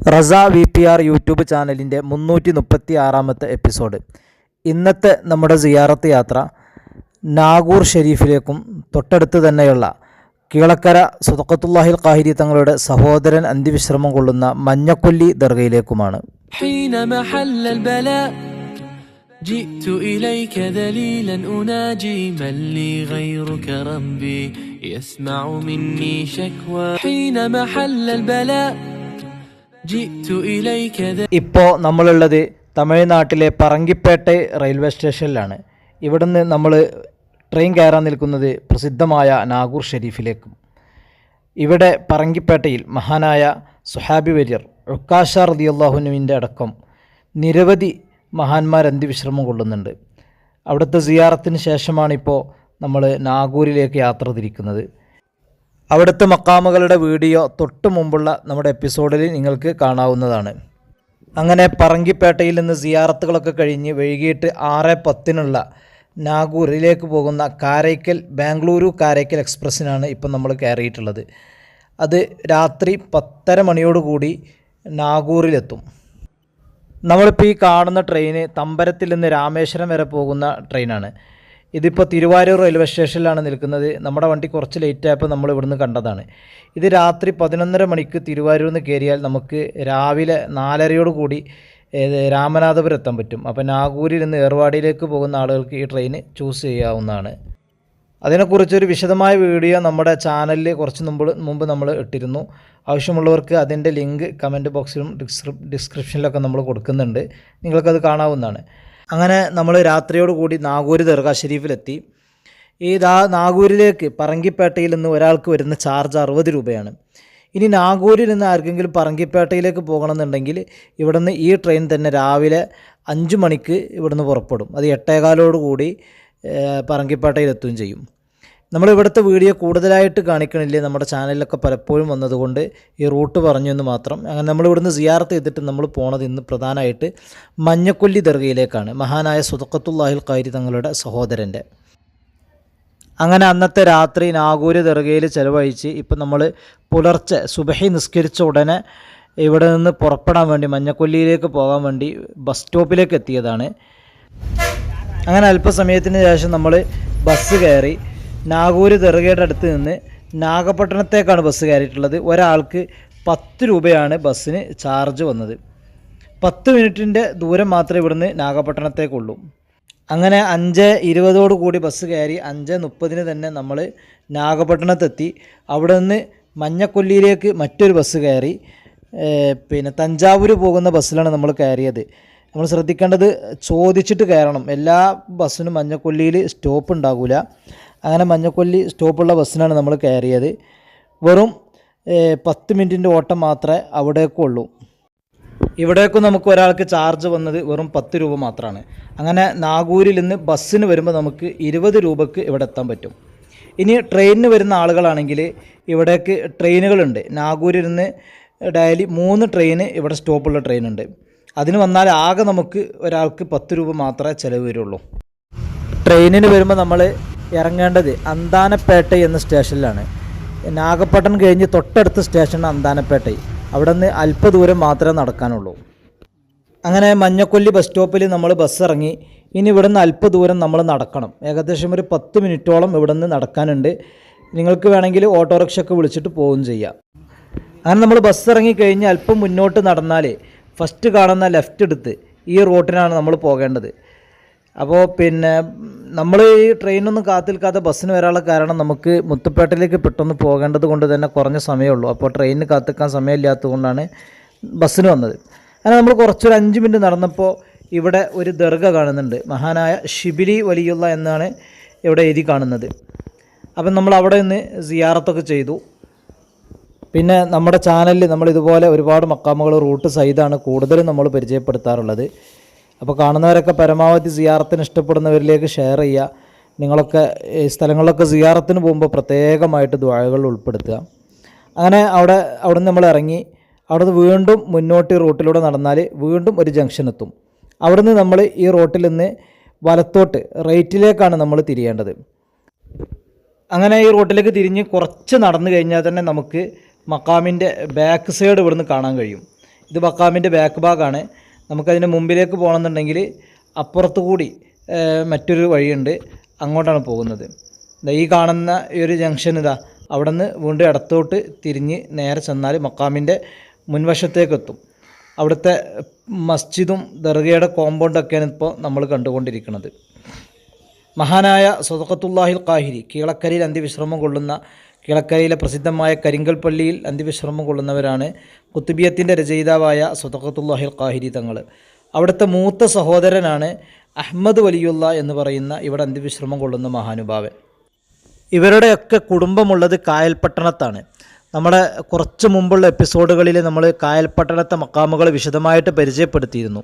Reza V P R YouTube ചാനലിൻ്റെ മുന്നൂറ്റി മുപ്പത്തി ആറാമത്തെ എപ്പിസോഡ് ഇന്നത്തെ നമ്മുടെ സിയാറത്ത് യാത്ര നാഗൂർ ഷെരീഫിലേക്കും തൊട്ടടുത്ത് തന്നെയുള്ള കീളക്കര സുതക്കത്തുല്ലാഹിൽ കാഹിരി തങ്ങളുടെ സഹോദരൻ അന്ത്യവിശ്രമം കൊള്ളുന്ന മഞ്ഞക്കൊല്ലി ദർഗയിലേക്കുമാണ് حين محل البلاء جئت إليك ذليلا أناجي من لي غيرك ربي يسمع مني شكوى حين محل البلاء جئت إليك ذليلا ഇപ്പോൾ നമ്മളുള്ളത് തമിഴ്നാട്ടിലെ പറങ്കിപ്പേട്ട റെയിൽവേ സ്റ്റേഷനിലാണ്. ഇവിടുന്ന് നമ്മൾ ട്രെയിൻ കയറാൻ നിൽക്കുന്നത് പ്രസിദ്ധമായ നാഗൂർ ഷെരീഫിലേക്കും. ഇവിടെ പറങ്കിപ്പേട്ടയിൽ മഹാനായ സുഹാബി വര്യർ ഉക്കാഷ റദിയുള്ളാഹുനുവിന്റെ അടക്കം നിരവധി മഹാന്മാർ അന്ത്യവിശ്രമം കൊള്ളുന്നുണ്ട്. അവിടുത്തെ സിയാറത്തിന് ശേഷമാണിപ്പോൾ നമ്മൾ നാഗൂരിലേക്ക് യാത്ര തിരിക്കുന്നത്. അവിടുത്തെ മക്കാമുകളുടെ വീഡിയോ തൊട്ടു മുമ്പുള്ള നമ്മുടെ എപ്പിസോഡിൽ നിങ്ങൾക്ക് കാണാവുന്നതാണ്. അങ്ങനെ പറങ്കിപ്പേട്ടയിൽ നിന്ന് സിയാറത്തുകളൊക്കെ കഴിഞ്ഞ് വൈകിട്ട് ആറ് പത്തിനുള്ള നാഗൂറിലേക്ക് പോകുന്ന കാരയ്ക്കൽ ബാംഗ്ലൂരു കാരയ്ക്കൽ എക്സ്പ്രസ്സിനാണ് ഇപ്പം നമ്മൾ കയറിയിട്ടുള്ളത്. അത് രാത്രി പത്തര മണിയോടുകൂടി നാഗൂറിലെത്തും നമ്മളിപ്പോൾ ഈ കാണുന്ന ട്രെയിന് തമ്പരത്തിൽ നിന്ന് രാമേശ്വരം വരെ പോകുന്ന ട്രെയിനാണ്. ഇതിപ്പോൾ തിരുവാരൂർ റെയിൽവേ സ്റ്റേഷനിലാണ് നിൽക്കുന്നത്. നമ്മുടെ വണ്ടി കുറച്ച് ലേറ്റ് ആയപ്പോൾ നമ്മൾ ഇവിടുന്ന് കണ്ടതാണ്. ഇത് രാത്രി പതിനൊന്നര മണിക്ക് തിരുവാരൂരിൽ നിന്ന് കയറിയാൽ നമുക്ക് രാവിലെ നാലരയോട് കൂടി രാമനാഥപുരം എത്താൻ പറ്റും. അപ്പോൾ നാഗൂരിൽ നിന്ന് ഏർവാടിയിലേക്ക് പോകുന്ന ആളുകൾക്ക് ഈ ട്രെയിൻ ചൂസ് ചെയ്യാവുന്നതാണ്. അതിനെക്കുറിച്ചൊരു വിശദമായ വീഡിയോ നമ്മുടെ ചാനലിൽ കുറച്ച് മുമ്പ് മുമ്പ് നമ്മൾ ഇട്ടിരുന്നു. ആവശ്യമുള്ളവർക്ക് അതിന്റെ ലിങ്ക് കമന്റ് ബോക്സിലും ഡിസ്ക്രിപ് ഡിസ്ക്രിപ്ഷനിലൊക്കെ നമ്മൾ കൊടുക്കുന്നുണ്ട്. നിങ്ങൾക്കത് കാണാവുന്നതാണ്. അങ്ങനെ നമ്മൾ രാത്രിയോട് കൂടി നാഗൂർ ദർഗാ ഷെരീഫിലെത്തി ഈ ദാ നാഗൂരിലേക്ക് പറങ്കിപ്പേട്ടയിൽ നിന്ന് ഒരാൾക്ക് വരുന്ന ചാർജ് അറുപത് രൂപയാണ്. ഇനി നാഗൂരിൽ നിന്ന് ആർക്കെങ്കിലും പറങ്കിപ്പേട്ടയിലേക്ക് പോകണമെന്നുണ്ടെങ്കിൽ ഇവിടുന്ന് ഈ ട്രെയിൻ തന്നെ രാവിലെ അഞ്ച് മണിക്ക് ഇവിടുന്ന് പുറപ്പെടും. അത് എട്ടേകാലോട് കൂടി പറങ്കിപ്പേട്ടയിലെത്തുകയും ചെയ്യും. നമ്മൾ ഇവിടുത്തെ വീഡിയോ കൂടുതലായിട്ട് കാണിക്കണില്ലേ നമ്മുടെ ചാനലിലൊക്കെ പലപ്പോഴും വന്നതുകൊണ്ട് ഈ റൂട്ട് പറഞ്ഞു എന്ന് മാത്രം. അങ്ങനെ നമ്മൾ ഇവിടുന്ന് സിയാർത്ത് ചെയ്തിട്ട് നമ്മൾ പോണത് ഇന്ന് പ്രധാനമായിട്ട് മഞ്ഞക്കൊല്ലി ദർഗയിലേക്കാണ്. മഹാനായ സുതക്കത്തുല്ലാഹിൽ കാരി തങ്ങളുടെ സഹോദരന്റെ. അങ്ങനെ അന്നത്തെ രാത്രി നാഗൂര് ദർഗയിൽ ചിലവഴിച്ച് ഇപ്പം നമ്മൾ പുലർച്ചെ സുബഹി നിസ്കരിച്ച ഉടനെ ഇവിടെ നിന്ന് പുറപ്പെടാൻ വേണ്ടി മഞ്ഞക്കൊല്ലിയിലേക്ക് പോകാൻ വേണ്ടി ബസ് സ്റ്റോപ്പിലേക്ക് എത്തിയതാണ്. അങ്ങനെ അല്പസമയത്തിന് ശേഷം നമ്മൾ ബസ് കയറി. നാഗൂര് ദർഗയുടെ അടുത്ത് നിന്ന് നാഗപട്ടണത്തേക്കാണ് ബസ് കയറിയിട്ടുള്ളത്. ഒരാൾക്ക് പത്ത് രൂപയാണ് ബസ്സിന് ചാർജ് വന്നത്. പത്ത് മിനിറ്റിന്റെ ദൂരം മാത്രമേ ഇവിടുന്ന് നാഗപട്ടണത്തേക്കുള്ളൂ. അങ്ങനെ അഞ്ച് ഇരുപതോട് കൂടി ബസ് കയറി അഞ്ച് മുപ്പതിന് തന്നെ നമ്മൾ നാഗപട്ടണത്തെത്തി. അവിടെ നിന്ന് മഞ്ഞക്കൊല്ലിയിലേക്ക് മറ്റൊരു ബസ് കയറി പിന്നെ തഞ്ചാവൂർ പോകുന്ന ബസ്സിലാണ് നമ്മൾ കയറിയത്. നമ്മൾ ശ്രദ്ധിക്കേണ്ടത് ചോദിച്ചിട്ട് കയറണം. എല്ലാ ബസ്സിനും മഞ്ഞക്കൊല്ലിയിൽ സ്റ്റോപ്പ് ഉണ്ടാകില്ല അങ്ങനെ മഞ്ഞക്കൊല്ലി സ്റ്റോപ്പുള്ള ബസ്സിനാണ് നമ്മൾ കയറിയത്. വെറും പത്ത് മിനിറ്റിന്റെ ഓട്ടം മാത്രമേ അവിടേക്കുള്ളൂ. ഇവിടേക്കും നമുക്ക് ഒരാൾക്ക് ചാർജ് വന്നത് വെറും പത്ത് രൂപ മാത്രമാണ് അങ്ങനെ നാഗൂരിൽ നിന്ന് ബസ്സിന് വരുമ്പോൾ നമുക്ക് ഇരുപത് രൂപക്ക് ഇവിടെ എത്താൻ പറ്റും. ഇനി ട്രെയിനിന് വരുന്ന ആളുകളാണെങ്കിൽ ഇവിടേക്ക് ട്രെയിനുകളുണ്ട്. നാഗൂരിൽ നിന്ന് ഡെയിലി മൂന്ന് ട്രെയിന് ഇവിടെ സ്റ്റോപ്പുള്ള ട്രെയിനുണ്ട്. അതിന് വന്നാൽ ആകെ നമുക്ക് ഒരാൾക്ക് പത്ത് രൂപ മാത്രമേ ചിലവ് വരുള്ളൂ. ട്രെയിനിന് വരുമ്പോൾ നമ്മൾ ഇറങ്ങേണ്ടത് അന്താനപ്പേട്ട എന്ന സ്റ്റേഷനിലാണ്. നാഗപ്പട്ടണം കഴിഞ്ഞ് തൊട്ടടുത്ത സ്റ്റേഷൻ അന്താനപ്പേട്ട. അവിടെ നിന്ന് അല്പദൂരം മാത്രമേ നടക്കാനുള്ളൂ. അങ്ങനെ മഞ്ഞക്കൊല്ലി ബസ് സ്റ്റോപ്പിൽ നമ്മൾ ബസ് ഇറങ്ങി ഇനി ഇവിടുന്ന് അല്പദൂരം നമ്മൾ നടക്കണം. ഏകദേശം ഒരു പത്ത് മിനിറ്റോളം ഇവിടെ നിന്ന് നടക്കാനുണ്ട്. നിങ്ങൾക്ക് വേണമെങ്കിൽ ഓട്ടോറിക്ഷയൊക്കെ വിളിച്ചിട്ട് പോവുകയും ചെയ്യാം. അങ്ങനെ നമ്മൾ ബസ് ഇറങ്ങി കഴിഞ്ഞ് അല്പം മുന്നോട്ട് നടന്നാൽ ഫസ്റ്റ് കാണുന്ന ലെഫ്റ്റ് എടുത്ത് ഈ റൂട്ടിനാണ് നമ്മൾ പോകേണ്ടത്. അപ്പോൾ പിന്നെ നമ്മൾ ഈ ട്രെയിനൊന്നും കാത്തിൽക്കാതെ ബസ്സിന് വരാനുള്ള കാരണം നമുക്ക് മുത്തുപ്പേട്ടയിലേക്ക് പെട്ടെന്ന് പോകേണ്ടത് കൊണ്ട് തന്നെ കുറഞ്ഞ സമയമുള്ളൂ അപ്പോൾ ട്രെയിനിന് കാത്തിക്കാൻ സമയമില്ലാത്തത് കൊണ്ടാണ് ബസ്സിന് വന്നത്. അങ്ങനെ നമ്മൾ കുറച്ചൊരു അഞ്ച് മിനിറ്റ് നടന്നപ്പോൾ ഇവിടെ ഒരു ദർഗ കാണുന്നുണ്ട്. മഹാനായ ഷിബിലി വലിയുള്ള എന്നാണ് ഇവിടെ എഴുതി കാണുന്നത്. അപ്പം നമ്മൾ അവിടെ നിന്ന് സിയാറത്തൊക്കെ ചെയ്തു. പിന്നെ നമ്മുടെ ചാനലിൽ നമ്മൾ ഇതുപോലെ ഒരുപാട് മക്കാമുകൾ റൂട്ട് സഹിതമാണ് കൂടുതലും നമ്മൾ പരിചയപ്പെടുത്താറുള്ളത്. അപ്പോൾ കാണുന്നവരൊക്കെ പരമാവധി സിയാറത്തിന് ഇഷ്ടപ്പെടുന്നവരിലേക്ക് ഷെയർ ചെയ്യുക. നിങ്ങളൊക്കെ ഈ സ്ഥലങ്ങളിലൊക്കെ സിയാറത്തിന് പോകുമ്പോൾ പ്രത്യേകമായിട്ട് ദ്വാഴകൾ ഉൾപ്പെടുത്തുക. അങ്ങനെ അവിടെ അവിടെ നമ്മൾ ഇറങ്ങി അവിടെ നിന്ന് വീണ്ടും മുന്നോട്ട് റൂട്ടിലൂടെ നടന്നാൽ വീണ്ടും ഒരു ജംഗ്ഷൻ എത്തും. നിന്ന് നമ്മൾ ഈ റോട്ടിൽ നിന്ന് വലത്തോട്ട് റൈറ്റിലേക്കാണ് നമ്മൾ തിരിയേണ്ടത്. അങ്ങനെ ഈ റോട്ടിലേക്ക് തിരിഞ്ഞ് കുറച്ച് നടന്നു കഴിഞ്ഞാൽ തന്നെ നമുക്ക് മക്കാമിന്റെ ബാക്ക് സൈഡ് ഇവിടുന്ന് കാണാൻ കഴിയും. ഇത് മക്കാമിന്റെ ബാക്ക് ഭാഗമാണ് നമുക്കതിന്റെ മുമ്പിലേക്ക് പോകണമെന്നുണ്ടെങ്കിൽ അപ്പുറത്തു കൂടി മറ്റൊരു വഴിയുണ്ട്. അങ്ങോട്ടാണ് പോകുന്നത്. ഈ കാണുന്ന ഈ ഒരു ജംഗ്ഷൻ ഇതാ. അവിടെ നിന്ന് വീണ്ടും ഇടത്തോട്ട് തിരിഞ്ഞ് നേരെ ചെന്നാൽ മക്കാമിന്റെ മുൻവശത്തേക്കെത്തും. അവിടുത്തെ മസ്ജിദും ദർഗയുടെ കോമ്പൗണ്ടൊക്കെയാണ് ഇപ്പോൾ നമ്മൾ കണ്ടുകൊണ്ടിരിക്കുന്നത്. മഹാനായ സൊതക്കത്തുല്ലാഹിൽ കാഹിരി കീളക്കരയിൽ അന്ത്യവിശ്രമം കൊള്ളുന്ന കിളക്കരയിലെ പ്രസിദ്ധമായ കരിങ്കൽ പള്ളിയിൽ അന്ത്യവിശ്രമം കൊള്ളുന്നവരാണ് കുത്തുബിയത്തിന്റെ രചയിതാവായ സൊതക്കത്തുല്ലാഹിൽ കാഹിരി തങ്ങൾ. അവിടുത്തെ മൂത്ത സഹോദരനാണ് അഹമ്മദ് വലിയുള്ള എന്ന് പറയുന്ന ഇവിടെ അന്ത്യവിശ്രമം കൊള്ളുന്ന മഹാനുഭാവൻ. ഇവരുടെയൊക്കെ കുടുംബമുള്ളത് കായൽപട്ടണത്താണ്. നമ്മുടെ കുറച്ച് മുമ്പുള്ള എപ്പിസോഡുകളിൽ നമ്മൾ കായൽപട്ടണത്തെ മക്കാമുകൾ വിശദമായിട്ട് പരിചയപ്പെടുത്തിയിരുന്നു.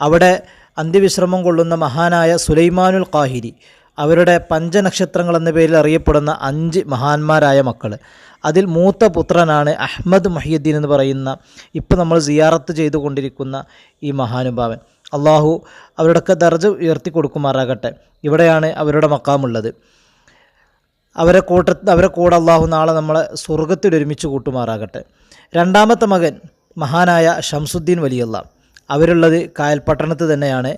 അവിടെ അന്ത്യവിശ്രമം കൊള്ളുന്ന മഹാനായ സുലൈമാനുൽ കാഹിരി അവരുടെ പഞ്ചനക്ഷത്രങ്ങൾ എന്ന പേരിൽ അറിയപ്പെടുന്ന അഞ്ച് മഹാന്മാരായ മക്കൾ. അതിൽ മൂത്ത പുത്രനാണ് അഹമ്മദ് മഹിയുദ്ദീൻ എന്ന് പറയുന്ന ഇപ്പോൾ നമ്മൾ സിയാറത്ത് ചെയ്തുകൊണ്ടിരിക്കുന്ന ഈ മഹാനുഭാവൻ. അള്ളാഹു അവരുടെയൊക്കെ ദർജ ഉയർത്തി കൊടുക്കുമാറാകട്ടെ. ഇവിടെയാണ് അവരുടെ മക്കാമുള്ളത്. അവരെ കൂട്ട അവരെ കൂടെ അള്ളാഹു നാളെ നമ്മളെ സ്വർഗത്തിൽ ഒരുമിച്ച് കൂട്ടുമാറാകട്ടെ. രണ്ടാമത്തെ മകൻ മഹാനായ ഷംസുദ്ദീൻ വലിയുള്ള അവരുള്ളത് കായൽപട്ടണത്ത് തന്നെയാണ്.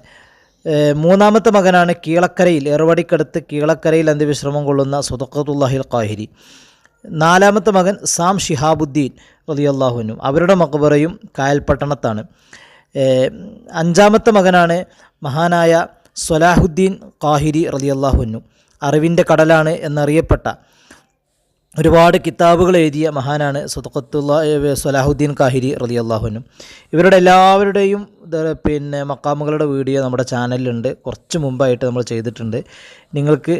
മൂന്നാമത്തെ മകനാണ് കീളക്കരയിൽ എറുവടിക്കടുത്ത് കീളക്കരയിൽ അന്ത്യവിശ്രമം കൊള്ളുന്ന സുദക്കത്തുല്ലാഹിൽ ഖാഹിരി. നാലാമത്തെ മകൻ സാം ഷിഹാബുദ്ദീൻ റലിയല്ലാഹുനും അവരുടെ മക്ബറയും കായൽപട്ടണത്താണ്. അഞ്ചാമത്തെ മകനാണ് മഹാനായ സ്വലാഹുദ്ദീൻ ഖാഹിരി റലിയല്ലാഹുനും അറിവിന്റെ കടലാണ് എന്നറിയപ്പെട്ട ഒരുപാട് കിതാബുകൾ എഴുതിയ മഹാനാണ് സുതഖത്തുള്ള സലാഹുദ്ദീൻ കാഹിരി റലി അള്ളാഹുനും ഇവരുടെ എല്ലാവരുടെയും പിന്നെ മക്കാമുകളുടെ വീഡിയോ നമ്മുടെ ചാനലിലുണ്ട്. കുറച്ച് മുമ്പായിട്ട് നമ്മൾ ചെയ്തിട്ടുണ്ട്. നിങ്ങൾക്ക്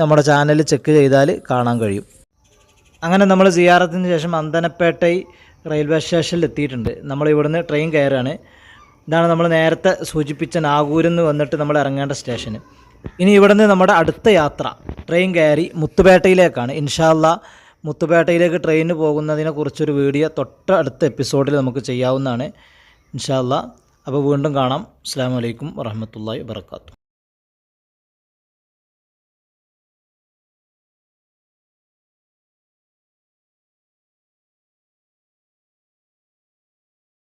നമ്മുടെ ചാനൽ ചെക്ക് ചെയ്താൽ കാണാൻ കഴിയും. അങ്ങനെ നമ്മൾ സിയാറത്തിന് ശേഷം അന്തനപ്പേട്ടൈ റെയിൽവേ സ്റ്റേഷനിൽ എത്തിയിട്ടുണ്ട്. നമ്മൾ ഇവിടുന്ന് ട്രെയിൻ കയറാണ് ഇതാണ് നമ്മൾ നേരത്തെ സൂചിപ്പിച്ച നാഗൂരിൽ നിന്ന് വന്നിട്ട് നമ്മൾ ഇറങ്ങേണ്ട സ്റ്റേഷന്. ഇനി ഇവിടുന്ന് നമ്മുടെ അടുത്ത യാത്ര ട്രെയിൻ കയറി മുത്തുപേട്ടയിലേക്കാണ്. ഇൻഷാല്ല മുത്തുപേട്ടയിലേക്ക് ട്രെയിനിന് പോകുന്നതിനെ കുറിച്ചൊരു വീഡിയോ തൊട്ട അടുത്ത എപ്പിസോഡിൽ നമുക്ക് ചെയ്യാവുന്നതാണ്. ഇൻഷാല്ല അപ്പോൾ വീണ്ടും കാണാം. അസ്സാം വലൈക്കും വറഹമത്തല്ലാ വാത്തു